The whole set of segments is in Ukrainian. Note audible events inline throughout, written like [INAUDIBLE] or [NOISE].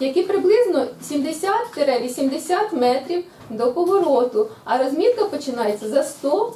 які приблизно 70-80 метрів до повороту, а розмітка починається за 100-65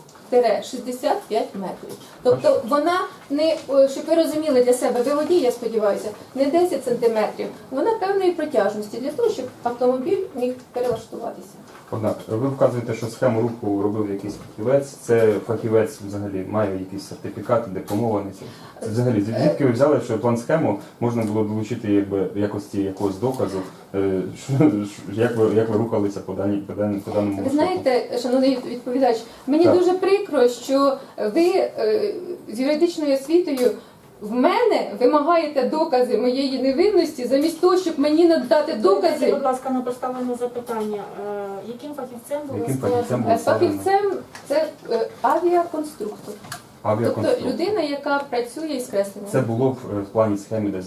метрів. Тобто вона не, щоб ви розуміли для себе, ви водій, я сподіваюся, не 10 сантиметрів, вона певної протяжності для того, щоб автомобіль міг перелаштуватися. Однак, ви вказуєте, що схему руху робив якийсь фахівець. Це фахівець взагалі має якийсь сертифікат, дипломований. Це взагалі звідки ви взяли, що план схему можна було долучити якби якості якогось доказу, е, що, як ви як ви рухалися по даній по даному по даному Ви знаєте, шановний відповідач, мені Так. дуже прикро, що ви е, з юридичною освітою в мене вимагаєте докази моєї невинності, замість того, щоб мені надати докази. будь ласка, на поставлене запитання. Е, Яким фахівцем було Яким фахівцем Е, Фахівцем це е, авіаконструктор, тобто людина, яка працює із кресленням. Це було в, е, в плані схеми, де е,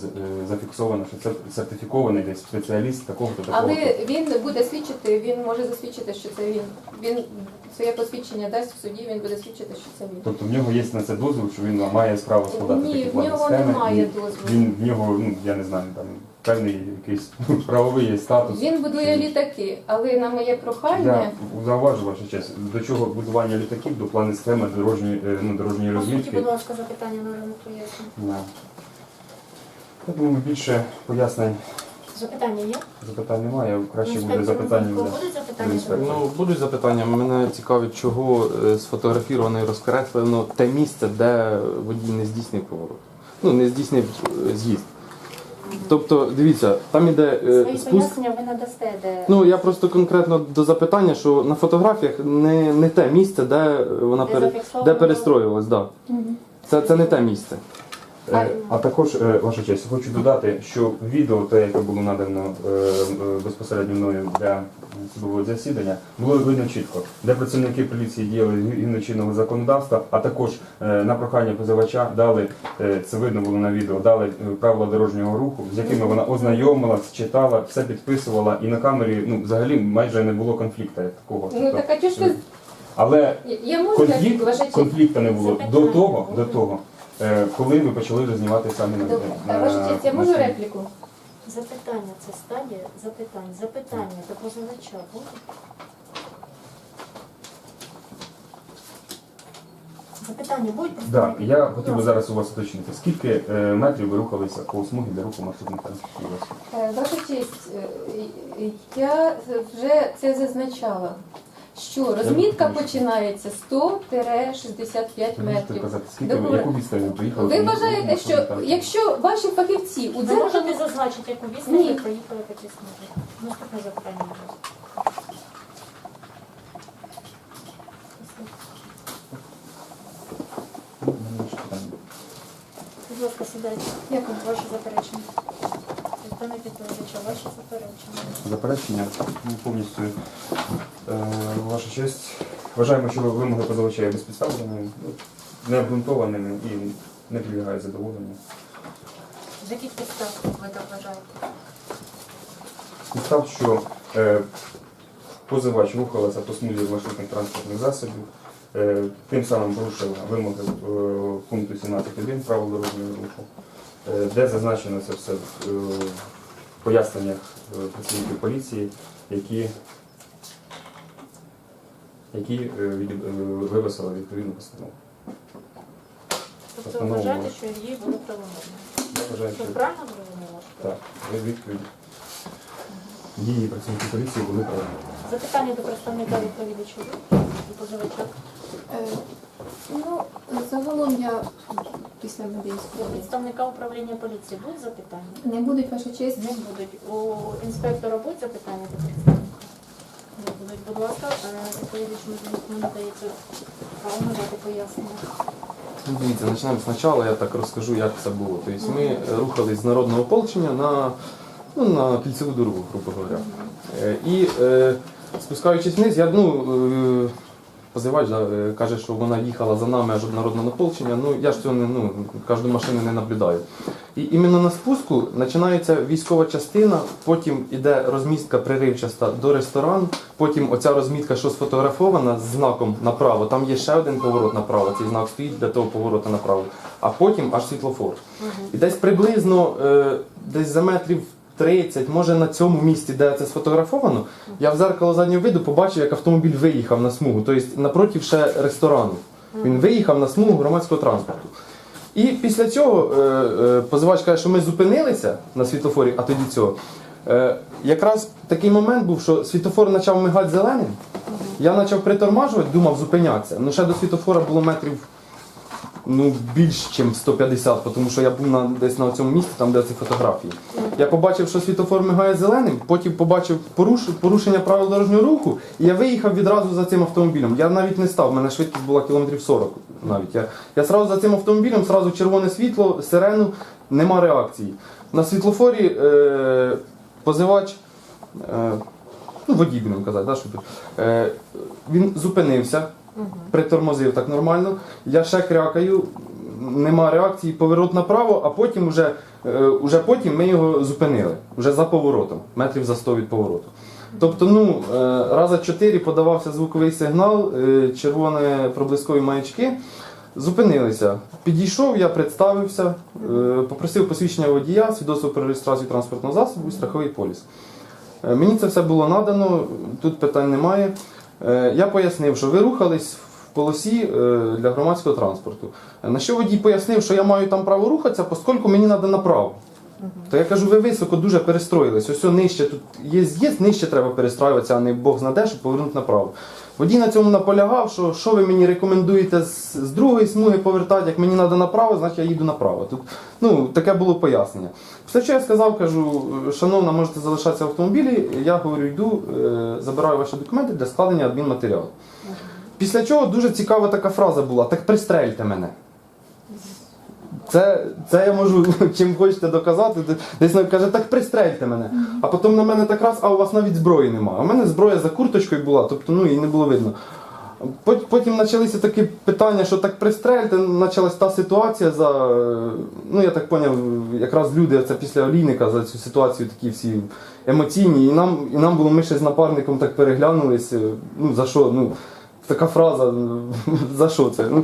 зафіксовано, що це сертифікований десь спеціаліст такого-то такого. Але він буде свідчити, він може засвідчити, що це він. Він своє посвідчення дасть в суді, він буде свідчити, що це він. Тобто в нього є на це дозвіл, що він має справу складати Ні, такі в плани нього схеми. немає і дозволу. Він в нього, ну я не знаю, там певний якийсь правовий є статус. Він будує літаки, але на моє прохання. Я зауважу ваша честь, до чого будування літаків, до плани схеми дорожньої, е, ну, дорожньої розмітки. будь ласка, запитання поясню. Да. Я думаю, більше пояснень Запитання є? запитань немає, краще буде запитання. Буде. будуть запитання? Ну, будуть запитання. Мене цікавить, чого е, сфотографіровано і розкреслено те місце, де водій не здійснив поворот. Ну, не здійснив е, з'їзд. Тобто, дивіться, там іде е, Свої спуск. пояснення ви надасте, де... Ну, я просто конкретно до запитання, що на фотографіях не, не те місце, де вона Де пере, зафіксовано. де перестроювалась. Да. Це, це не те місце. Е, А також, е, ваша честь, хочу додати, що відео, те, яке було надано е, е, безпосередньо мною для судового засідання, було видно чітко, де працівники поліції діяли згідно чинного законодавства, а також е, на прохання позивача дали, е, це видно було на відео, дали е, правила дорожнього руху, з якими вона ознайомилась, читала, все підписувала, і на камері ну, взагалі майже не було конфлікту як такого. Ну Тобто, так а чого ж ви Але Я- я можу конфлікт, ваша честь? конфлікту не було до того, до того, коли ви почали вже знімати самі на Добре. на- Ваша честь, я можу на- репліку? Запитання, це стадія запитань. Запитання до позивача буде? Запитання будуть? Да, я хотів би зараз у вас уточнити, скільки е, метрів ви рухалися по смугі для руху маршрутних транспортних засобів? Е, Ваша честь, е, я вже це зазначала, що розмітка починається з 100-65 метрів. казати, скільки ви, Добре. яку відстань ви проїхали? Ви вважаєте, що якщо ваші фахівці у Ви дзеркалі можете зазначити, яку відстань Ні. ви проїхали такі смуги? Наступне запитання. будь ласка. Будь сідайте. Дякую. Ваше заперечення. Ваші заперечення. Заперечення ну, повністю е, ваша честь. Вважаємо, що вимоги позивача є безпідставленими, ну, необґрунтованими і не підлягають задоволенню. З яких підстав ви так вважаєте? Підстав, що е, позивач рухалася по смузі маршрутних транспортних засобів, е, тим самим порушив вимоги е, пункту 17.1 правил дорожнього руху, е, де зазначено це все е, поясненнях е, працівників поліції, які, які е, від, е, виписали відповідну постанову. Тобто ви вважаєте, що її було правомірно? Вважаю, Що правильно зрозуміло? так, ви відповідь. Дії працівників поліції були правильні. Запитання до представника відповідача до позивача. Ну, загалом я після До медичного представника управління поліції будуть запитання? не будуть ваша честь. Не будуть. У інспектора будуть запитання до представника? Не будуть. Будь ласка, е, відповідачу надається право надати пояснення. Ну, Дивіться, почнемо спочатку, я так розкажу, як це було. Тобто ми рухались з народного ополчення на, ну, на кільцеву дорогу, грубо говоря. Е, І е, спускаючись вниз, я ну, е, позивач да, е, каже, що вона їхала за нами аж до народного ополчення. Ну я ж цього не ну, кожну машину не наблюдаю. І іменно на спуску починається військова частина, потім іде розмістка приривчаста до ресторану, потім оця розмітка, що сфотографована з знаком направо, там є ще один поворот направо, цей знак стоїть для того повороту направо, а потім аж світлофор. І десь приблизно е, десь за метрів 30, може на цьому місці, де це сфотографовано, я в зеркало заднього виду побачив, як автомобіль виїхав на смугу, тобто напротив ще ресторану. Він виїхав на смугу громадського транспорту. І після цього е, е, позивач каже, що ми зупинилися на світлофорі, а тоді цього. Е, якраз такий момент був, що світлофор почав мигати зеленим. Я почав притормажувати, думав зупинятися. Ну ще до світлофора було метрів ну, більш, ніж 150, тому що я був на, десь на цьому місці, там де ці фотографії. Я побачив, що світлофор мигає зеленим, потім побачив поруш, порушення правил дорожнього руху, і я виїхав відразу за цим автомобілем. Я навіть не став, в мене швидкість була кілометрів 40 навіть. Я, я сразу за цим автомобілем, сразу червоне світло, сирену, нема реакції. На світлофорі е, позивач. Е, ну, водій будемо казати, да, щоб, е, він зупинився, притормозив так нормально. Я ще крякаю, нема реакції, поворот направо, а потім уже, е, уже потім ми його зупинили, вже за поворотом, метрів за 100 від повороту. Тобто, ну, е, раза чотири подавався звуковий сигнал, е, червоні проблискові маячки. Зупинилися. Підійшов, я представився, е, попросив посвідчення водія, свідоцтво про реєстрацію транспортного засобу і страховий поліс. Е, Мені це все було надано, тут питань немає. Е, Я пояснив, що ви рухались в полосі е, для громадського транспорту. На що водій пояснив, що я маю там право рухатися, оскільки мені треба направо. То я кажу, ви високо дуже перестроїлись. Ось нижче тут є з'їзд, нижче треба перестраюватися, а не Бог знаде, щоб повернути направо. Водій на цьому наполягав, що що ви мені рекомендуєте з, з другої смуги повертати, як мені треба направо, значить я їду направо. Тут, ну, таке було пояснення. Після чого я сказав, кажу, шановна, можете залишатися в автомобілі, я говорю, йду, е, забираю ваші документи для складення адмінматеріалу. Після чого дуже цікава така фраза була: так пристрельте мене. Це, це я можу [LAUGHS] чим хочете доказати. Десь навіть каже, так пристрельте мене. А потім на мене так раз, а у вас навіть зброї немає. У мене зброя за курточкою була, тобто ну, її не було видно. Потім почалися такі питання, що так пристрельте, почалась та ситуація за. Ну я так зрозумів, якраз люди це після олійника за цю ситуацію такі всі емоційні. І нам, і нам було, ми ще з напарником так переглянулися. Ну за що? Ну, така фраза, [LAUGHS] за що це? Ну,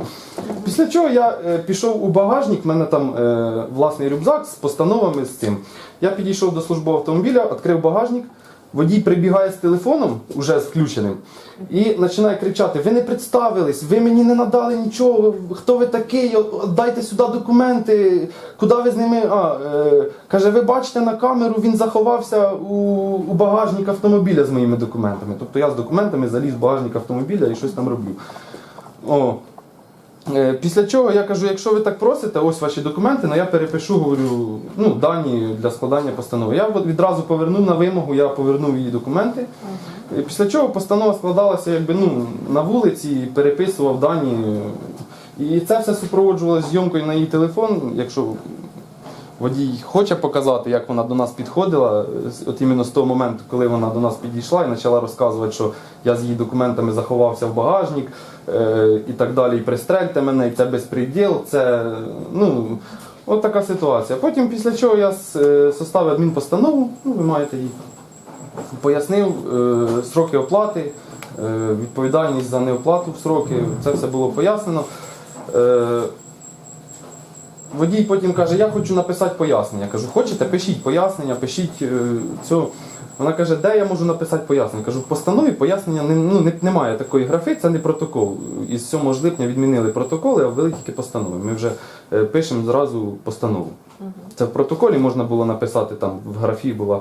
після чого я е, пішов у багажник, в мене там е, власний рюкзак з постановами з цим. Я підійшов до службового автомобіля, відкрив багажник. Водій прибігає з телефоном, уже включеним, і починає кричати: Ви не представились, ви мені не надали нічого, хто ви такий, дайте сюди документи, куди ви з ними. А, е, каже, ви бачите на камеру, він заховався у, у багажник автомобіля з моїми документами. Тобто я з документами заліз в багажник автомобіля і щось там роблю. О, Після чого я кажу, якщо ви так просите, ось ваші документи, ну я перепишу, говорю, ну, дані для складання постанови. Я відразу повернув на вимогу, я повернув її документи. І після чого постанова складалася якби, ну, на вулиці, переписував дані. І це все супроводжувалося зйомкою на її телефон, якщо водій хоче показати, як вона до нас підходила, от іменно з того моменту, коли вона до нас підійшла і почала розказувати, що я з її документами заховався в багажник е, і так далі, і пристрельте мене, і це безпреділ, це ну, от така ситуація. Потім після чого я е, составив адмінпостанову, ну, ви маєте її, пояснив е, сроки оплати, е, відповідальність за неоплату в сроки, це все було пояснено. Е, Водій потім каже, я хочу написати пояснення. Я кажу, хочете, пишіть пояснення, пишіть е, цю. Вона каже, де я можу написати пояснення? Кажу, в постанові пояснення не, ну, не, немає такої графи, це не протокол. Із 7 липня відмінили протоколи, а ввели тільки постанови. Ми вже е, пишемо зразу постанову. Це в протоколі можна було написати там в графі була.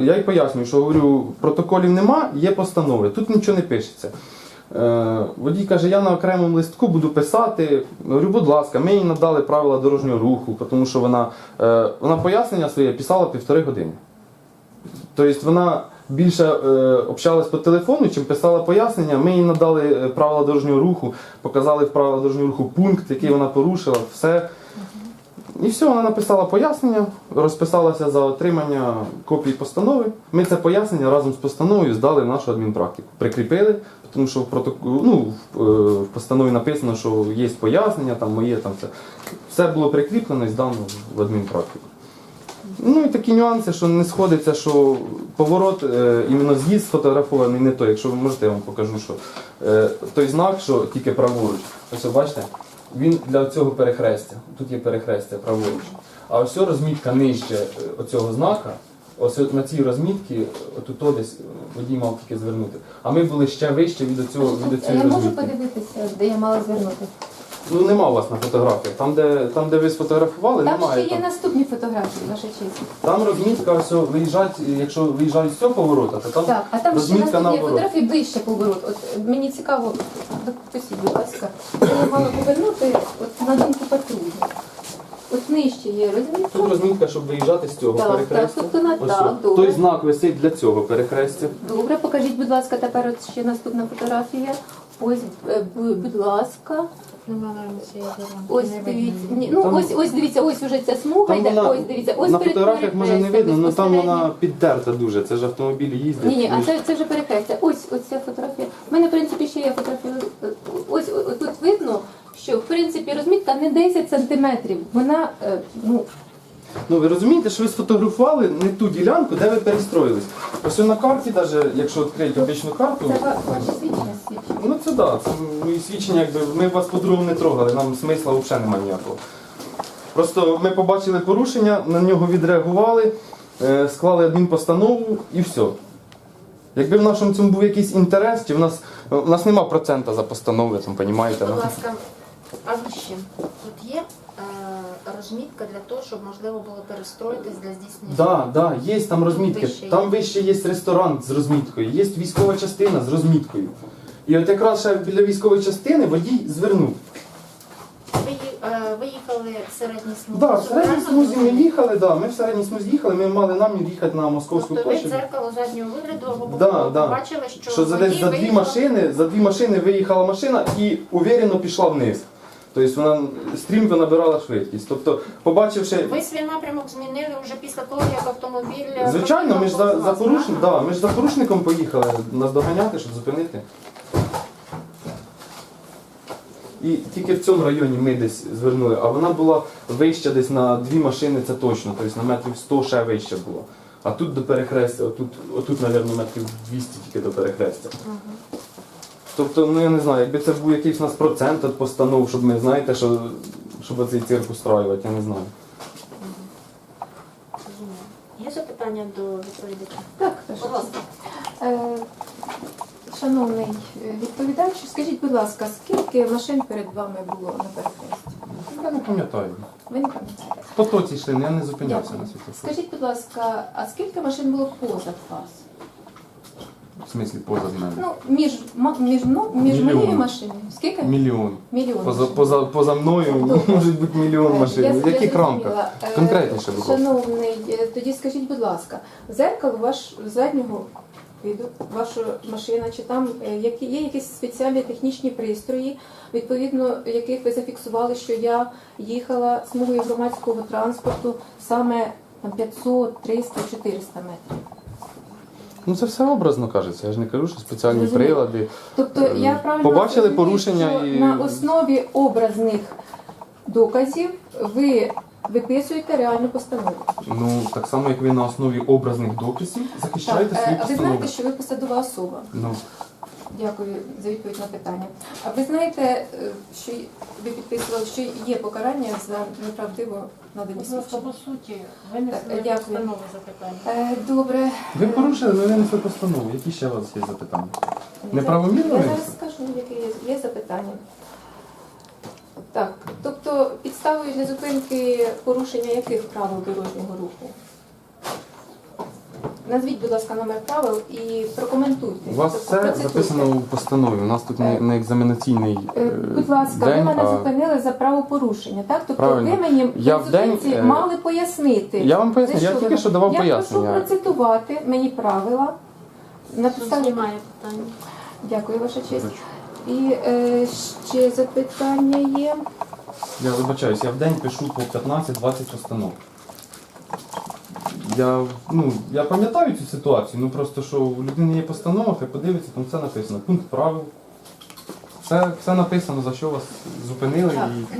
Я й пояснюю, що говорю, протоколів нема, є постанови. Тут нічого не пишеться. Е, водій каже, я на окремому листку буду писати. Говорю, будь ласка, ми їй надали правила дорожнього руху, тому що вона, е, вона пояснення своє писала півтори години. Тобто вона більше е, общалась по телефону, чим писала пояснення. Ми їй надали правила дорожнього руху, показали в правила дорожнього руху пункт, який вона порушила, все. І все, вона написала пояснення, розписалася за отримання копії постанови. Ми це пояснення разом з постановою здали в нашу адмінпрактику. Прикріпили, тому що в протокол, ну, в, е, постанові написано, що є пояснення, там моє там все. Все було прикріплено і здано в адмінпрактику. Ну і такі нюанси, що не сходиться, що поворот, е, іменно з'їзд сфотографований не той. Якщо ви можете, я вам покажу, що е, той знак, що тільки праворуч. Ось бачите, він для цього перехрестя. Тут є перехрестя праворуч. А ось ця розмітка нижче е, оцього знака, ось на цій розмітці, отут десь водій мав тільки звернути. А ми були ще вище від цього від Я розмітки. можу подивитися, де я мала звернути. Ну нема у вас на фотографіях. Там, де там, де ви сфотографували, Там ще немає. є Там, наступні фотографії, ваша честь. там розмітка, ось виїжджать, якщо виїжджають з цього поворота, то там Так, а там ще розмітка наступні наоборот. фотографії ближче поворот. От е, мені цікаво, допустіть, будь ласка, я мала повернути от, на думку патрулі. От нижче є розмітка. Тут розмітка, щоб виїжжати з цього Так, так, тобто на Ось так, добре. Той знак висить для цього перехрестя. Добре, покажіть, будь ласка, тепер от ще наступна фотографія. Ось, е, бу- будь ласка. Ділянки, Ось дивіться. Ні, ну Там- ось ось дивіться, ось уже ця смуга Там йде. вона Ось дивіться, ось на перед фотографіях може не перехрестям видно, але там безпосередньо. вона підтерта дуже. Це ж автомобілі їздять. Ні, ні, а це, це вже перехрестя. Ось ось ця фотографія. У мене, в принципі, ще є фотографія. Ось ось о- тут видно, що в принципі розмітка не 10 сантиметрів. Вона е, ну Ну ви розумієте, що ви сфотографували не ту ділянку, де ви перестроїлись. Ось на карті, навіть якщо відкрити обичну карту, це ва- ваше свідчення свідчить. ну це да, це мої свідчення, якби ми вас по-другому не трогали, нам смисла взагалі немає ніякого. Просто ми побачили порушення, на нього відреагували, е, склали адмінпостанову і все. Якби в нашому цьому був якийсь інтерес, чи в нас, в нас нема процента за постанови, там, розумієте? Будь ласка, а вище. Тут є розмітка для того, щоб можливо було перестроїтись для здійснення. Да, да, є там розмітки. вище є. Там вище є ресторан з розміткою, є військова частина з розміткою. І от якраз ще біля військової частини водій звернув. Ви, е, ви їхали в середній смузі. Да, в середній смузі ми їхали, да, ми в середній смузі їхали, ми мали намір їхати на московську Тобто ви площу. дзеркало заднього вигляду або Да, да. побачили, що, Що за водій десь за дві виїхав- машини, за дві машини виїхала машина і уверено пішла вниз. Тобто вона стрімко набирала швидкість. Тобто, побачивши. Ви свій напрямок змінили вже після того, як автомобіль... Звичайно, ми ж за, за, порушник, да, ми ж за порушником поїхали нас доганяти, щоб зупинити. І тільки в цьому районі ми десь звернули, а вона була вища десь на дві машини, це точно, тобто на метрів 100 ще вища була. А тут до перехрестя, отут, отут, мабуть, метрів 200 тільки до перехрестя. Тобто, ну я не знаю, якби це був якийсь у нас процент від постанов, щоб ми, знаєте, що, щоб оцей цирк устраювати, я не знаю. Є запитання до відповідача? Так, Будь ласка. Е, Шановний відповідач, скажіть, будь ласка, скільки машин перед вами було на перехресті? Я не пам'ятаю. Ви не пам'ятаєте? По тоці йшли, я не зупинявся Дякую. на світлофорі. Скажіть, будь ласка, а скільки машин було поза вас? В смислі поза мене. Ну, між, ма- між, мно- між Мільйон. моєю машиною. Скільки? Мільйон. Мільйон. Поза, машин. поза, поза мною [LAUGHS] може бути мільйон Е, машин. я- В яких зрозуміла. рамках? Е, Конкретніше, будь ласка. Шановний, е, тоді скажіть, будь ласка, зеркало ваш заднього виду, ваша машина, чи там е, які є якісь спеціальні технічні пристрої, відповідно яких ви зафіксували, що я їхала смугою громадського транспорту саме там 500, 300, 400 метрів. Ну це все образно кажеться. Я ж не кажу, що спеціальні Зрозуміло. прилади. Тобто Е, я правильно побачили розумію, порушення що і- на основі образних доказів ви виписуєте реальну постанову. Ну так само, як ви на основі образних доказів захищаєте Так, свої е, а ви знаєте, що ви посадова особа? Ну, Дякую за відповідь на питання. А ви знаєте, е, що ви підписували, що є покарання за неправдиво надані свідчення? по суті, винесли Так, дякую. постанови запитання. Е, Добре. ви порушили, але винесли постанову. Які ще у вас є запитання? Неправомірно Я зараз скажу, яке є, є запитання. Так, тобто підставою для зупинки порушення яких правил дорожнього руху? Назвіть, будь ласка, номер правил і прокоментуйте. У вас Тобто все процитуйте. записано у постанові. У нас тут не, не екзаменаційний Е, е, Будь ласка, ви мене а зупинили за правопорушення, так? Тобто Правильно. ви мені Я в день, зупинці е, мали пояснити. Я вам поясню, За я тільки ви? що давав я пояснення. прошу процитувати мені правила. На підставі... Знімає питання. Дякую, ваша честь. І е, ще запитання є. Я вибачаюсь, я в день пишу по 15-20 постанов. Я, ну, я пам'ятаю цю ситуацію, ну просто що у людини є постанова, хай подивиться, там все написано. Пункт правил. Все, все написано, за що вас зупинили Так. і.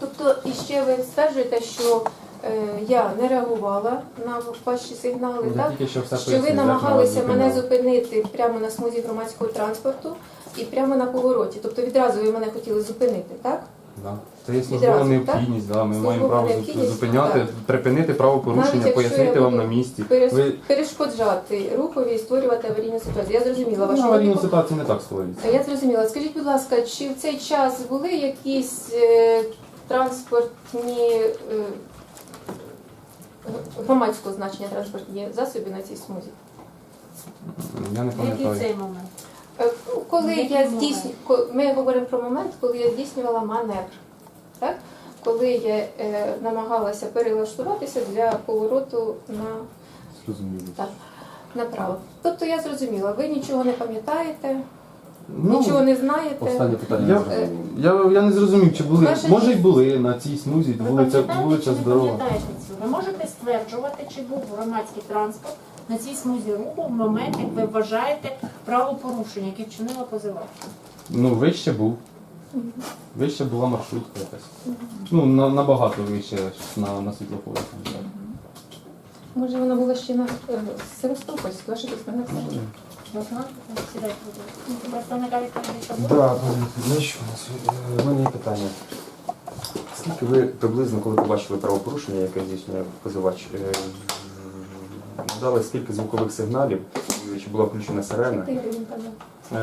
Тобто, і ще ви стверджуєте, що е, я не реагувала на ваші сигнали, Я так? тільки що все Що ви пояснив, як намагалися вас мене зупиняли. зупинити прямо на смузі громадського транспорту і прямо на повороті. Тобто відразу ви мене хотіли зупинити, так? Да. Це є службова Відразу, необхідність, да. ми Службова маємо право необхідність, зупиняти, так. припинити правопорушення, Навіть якщо пояснити вам буду на місці. Ви Перешкоджати рухові і створювати аварійну ситуацію. Я зрозуміла ну, вашу аварійну логіку. ситуацію не так створюється. Я зрозуміла. Скажіть, будь ласка, чи в цей час були якісь е, транспортні е, громадського значення транспортні засоби на цій смузі? Я не Який пам'ятаю. цей момент? Е, Коли я момент? здійсню, ми говоримо про момент, коли я здійснювала маневр, так? коли я е, намагалася перелаштуватися для повороту на, так, направо. Тобто я зрозуміла, ви нічого не пам'ятаєте, Ну, нічого не знаєте. Останнє питання. Я, не я, я не зрозумів, чи були. Ваша Може й були на цій смузі, Ви вулиця, пам'ятаєте вулиця чи не здорова. пам'ятаєте цю? Ви можете стверджувати, чи був громадський транспорт на цій смузі руху в момент, як ви вважаєте правопорушення, яке вчинила позивач? Ну, вище був. Вище була маршрутка якась. Ну, на, набагато вище на, на світлофорі. Може вона була ще на е, Севастопольськ, ваша честь, мене все. Можна? Сідайте, будь ласка. Представника відповідача буде? Да, знаєш, у нас е, в мене є питання. Скільки ви приблизно, коли побачили правопорушення, яке здійснює позивач, е, дали скільки звукових сигналів, чи була включена сирена? Казав.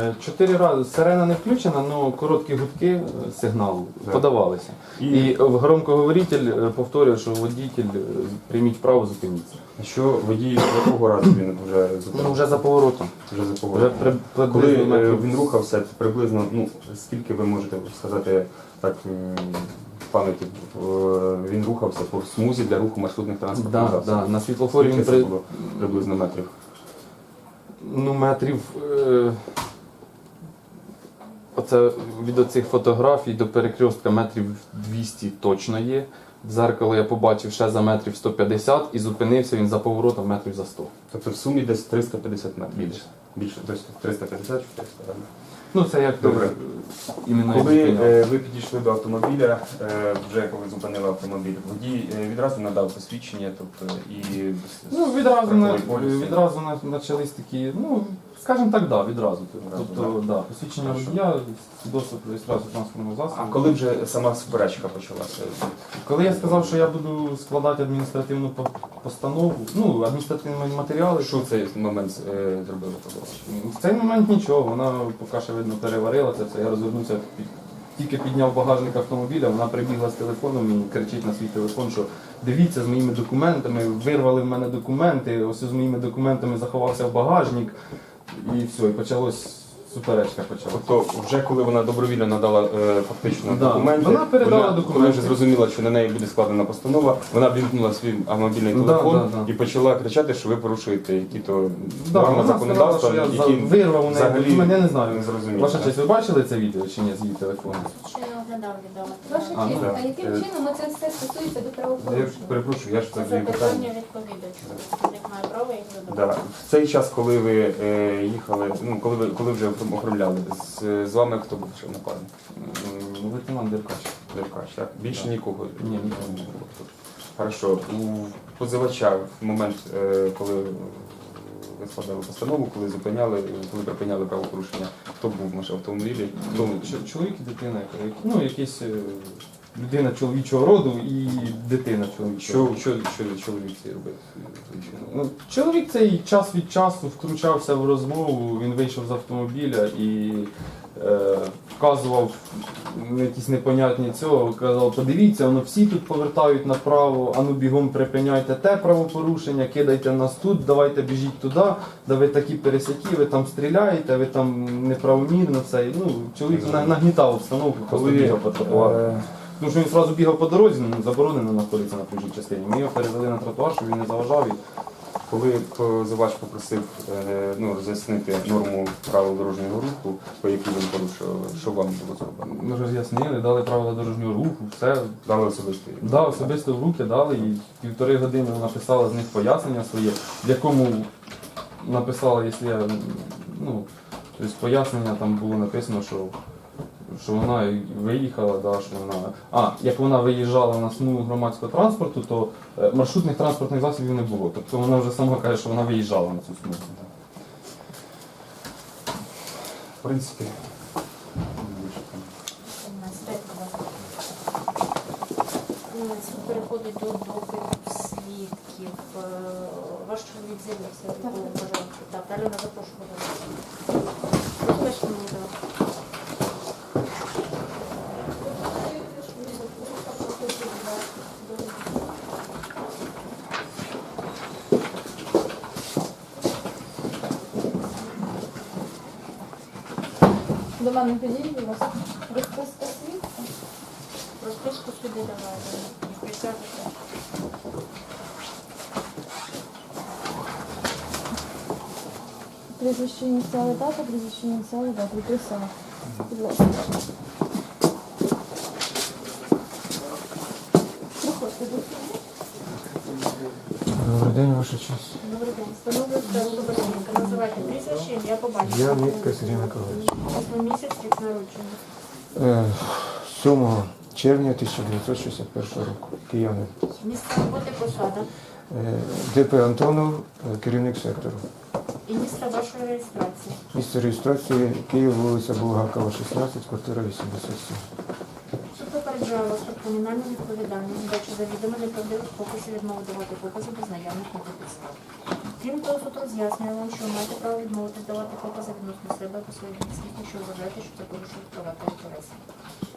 Е, Чотири рази сирена не включена, але короткі гудки е, сигналу Так. подавалися. І, І громкоговоритель е, повторює, що водитель е, прийміть право зупиніться. що водій якого разу він вже зупинив? Ну, вже за поворотом. Вже за Вже поворотом. при, Коли приблизно е, метрів він рухався, приблизно, ну, скільки ви можете сказати так м, пам'яті, е, він рухався по смузі для руху маршрутних транспортних Да, засобів? да, на світлофорі він при, було приблизно метрів? ну, метрів. Е, оце від оцих фотографій до перекрестка метрів 200 точно є. В зеркало я побачив ще за метрів 150 і зупинився він за поворотом метрів за 100. Тобто в сумі десь 350 метрів. Більше. Більше, тобто 350 400 так? Ну це як Добре. е, іменно Коли е, ви підійшли до автомобіля, е, вже коли зупинили автомобіль, водій е, відразу надав посвідчення, тобто і Ну, відразу, на, страховий поліс. відразу на- почались такі, ну, скажімо так, да, відразу. Тобто, да, посвідчення Хорошо. водія, досвід реєстрацію транспортного А засобу. коли вже сама суперечка почалася? Коли я сказав, що я буду складати адміністративну по- постанову, ну, адміністративні матеріали, Що в цей момент е, зробили подобач? в цей момент нічого, вона поки що видно переварила це все. Я розвернувся, під- тільки підняв багажник автомобіля, вона прибігла з телефоном і кричить на свій телефон, що дивіться з моїми документами, вирвали в мене документи, ось з моїми документами заховався в багажник. І все, і почалось суперечка почалась. Тобто, вже коли вона добровільно надала е, фактично Да. документи, Вона передала вона, документи. Коли вже зрозуміла, що на неї буде складена постанова, вона вімкнула свій мобільний Да, телефон да, да. і почала кричати, що ви порушуєте які-то Да, норми вона законодавства, сказала, що я які вирвав у неї взагалі документи, я не знаю. не зрозуміло. Ваша так? честь, ви бачили це відео чи ні з її телефону? Ще не оглядав відео. Ваша А, честь, да. а яким Е, чином це все стосується до Я правопорушення? перепрошую, я ж Це задаю запитання питання. відповідачу. Представник має право їх Да. задавати. В цей час, коли ви е, їхали, ну коли ви коли вже оформляли, з, з вами хто був ще напарник? М, Лейтенант Деркач. Деркач, так? Більше нікого? Ні, нікого не було. Хорошо. У позивача в момент, е, коли ви складали постанову, коли зупиняли, коли припиняли правопорушення, хто був в автомобілі? Хто Чоловік і дитина, ну якийсь е, людина чоловічого роду і дитина чоловічого. що, що, що чоловік цей робив? Ну, Чоловік цей час від часу втручався в розмову, він вийшов з автомобіля і е, вказував якісь непонятні цього, казав, подивіться, воно всі тут повертають направо, ану бігом припиняйте те правопорушення, кидайте нас тут, давайте біжіть туди, да ви такі пересякі, ви там стріляєте, ви там неправомірно це. Ну, чоловік на- нагнітав обстановку, просто бігав по тротуару. е, Тому що він одразу бігав по дорозі, ну, заборонено знаходиться на проїжджій частині. Ми його перевели на тротуар, щоб він не заважав. І Коли позивач попросив е, ну, роз'яснити норму правил дорожнього руху, по якій він порушив, що вам було зроблено? Ми роз'яснили, дали правила дорожнього руху, все. Дали особисто. Да, особисто в руки дали і півтори години написала з них пояснення своє, в якому написала, якщо я ну, тобто пояснення там було написано, що, що вона і виїхала, да, що вона. А, як вона виїжджала на смугу громадського транспорту, то е, маршрутних транспортних засобів не було. Тобто вона вже сама каже, що вона виїжджала на цю смугу. В принципі, переходить до допиту свідків. Е, Ваш чоловік з'явився, якого вважав. Так, Альона запрошувала. Розкажіть мені, будь ласка. До мене підійдіть, будь ласка. Розписка свідка. Розписку сюди давай. Прізвище ініціали дата, прізвище ініціали дата. Присяга. Будь ласка. Проходьте до суду. Добрий день, ваша честь. Добрий день. Встановлюється особа свідка. Прізвище, ім'я по батькові. Я Мітка Сергій Миколаївич. Восьмий місяць, рік народження. Е, 7 червня 1961 року. Киянин. Місце роботи посада Е, ДП Антонов, е, керівник сектору. і місце вашої реєстрації. Місце реєстрації Київ, вулиця Булгакова, 16, квартира 87. Суд попереджає вас про кримінальну відповідальність, дачу завідомо неправдивих показів відмови давати покази без наявних на це підстав. Крім того, суд роз'яснює вам, що маєте право відмовитись давати покази відносно себе або своїх близьких, якщо вважаєте, що це порушує права та інтереси.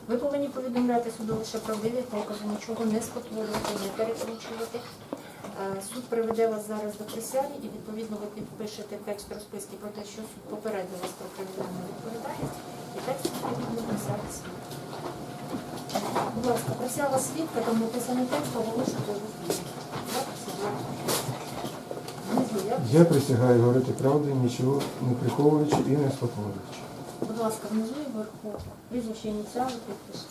Ви повинні повідомляти суду лише правдиві покази, нічого не спотворювати, не перекручувати. Е, Суд приведе вас зараз до присяги і відповідно ви підпишете текст розписки про те, що суд попередив вас про кримінальну відповідальність, і текст відповідно присяги свідка. Будь ласка, присяга свідка, там написаний текст, оголошуйте його свідки. Я присягаю. Внизу я. Присягаю говорити правду, нічого не приховуючи і не спотворюючи. Будь ласка, внизу і вверху. Прізвище ініціали, підпис.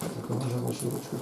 Так, а може вашу ручку?